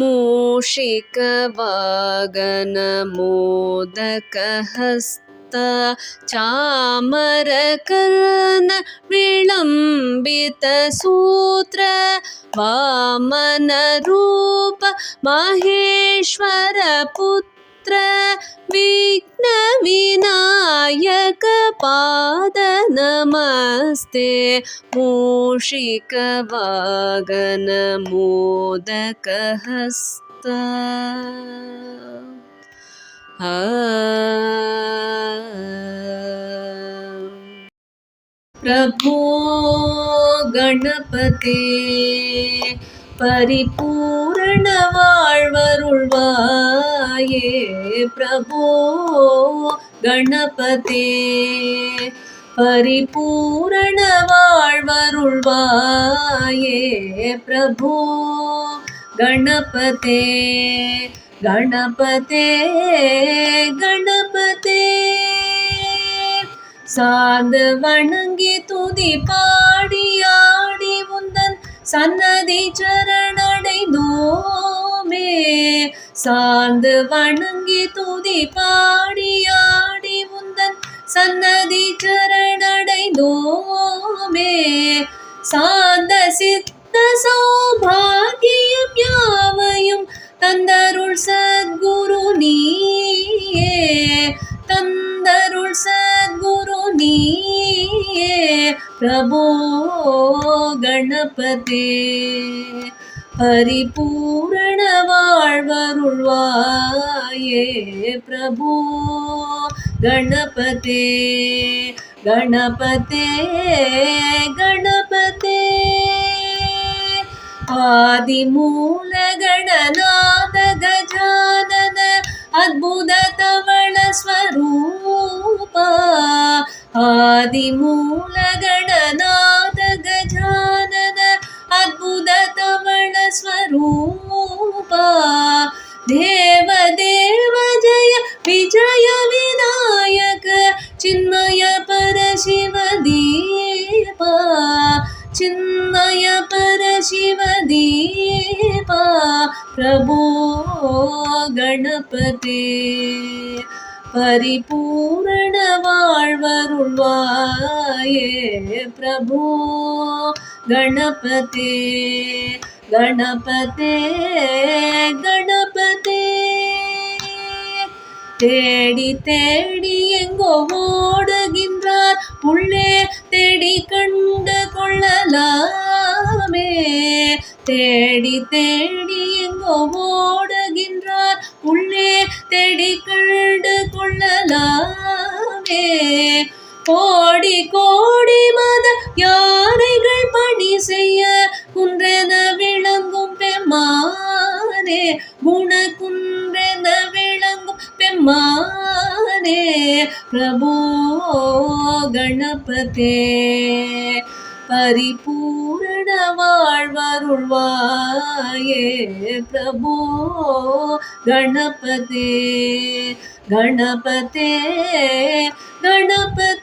मूषिकवागनमोदकहस्त चामरकर्ण विलम्बितसूत्र वामनरूप माहेश्वरपुत्र पादनमस्ते मूषिकवागन मोदकहस्ता। प्रभो गणपते परिपू பரிபூரண வாழ்வருள்வாயே பிரபோ கணபதே. பரிபூரண வாழ்வருள்வாயே பிரபோ கணபதே. கணபதே கணபதே. சார்ந்து வணங்கி துதி பாடியா சன்னதி சரணடைந்தோமே. சார்ந்து வணங்கி துதி பாடி ஆடி உந்தன் சன்னதி சரணடைந்தோமே. சாந்த சித்த சௌபாகியம் யாவையும் தந்தருள் சத்குரு நீயே. தந்தருள் சத் प्रभो गणपते பரிபூரண வாழ்வருள்வாயே பிரபு கணபதே கணபதே. கணபதே ஆதிமூல கணநாத கஜானன அத்புத தவள ஸ்வரூபா. ஆதிமூல चिन्मय परशिवदीपा प्रभो गणपते பரிபூரண வாழ்வருள்வாயே பிரபு கணபதே கணபதே கணபதே தேடி தேடி எங்கோ ஓடுகின்றார் புள்ளே தேடி கண்டு கொள்ளலாமே தேடி தேடி எங்கோ ஓடுகின்றார். உள்ளே தேடி கண்டு கொள்ளலாமே. கோடி கோடி மத யானைகள் பணி செய்ய குன்றென விளங்கும் பெம்மானே. குண குன்றென விளங்கும் பெம்மானே. பிரபோ கணபதே. பரிபூரண வாழ்வருள்வாயே பிரபோ. கணபதே கணபதே கணபதி.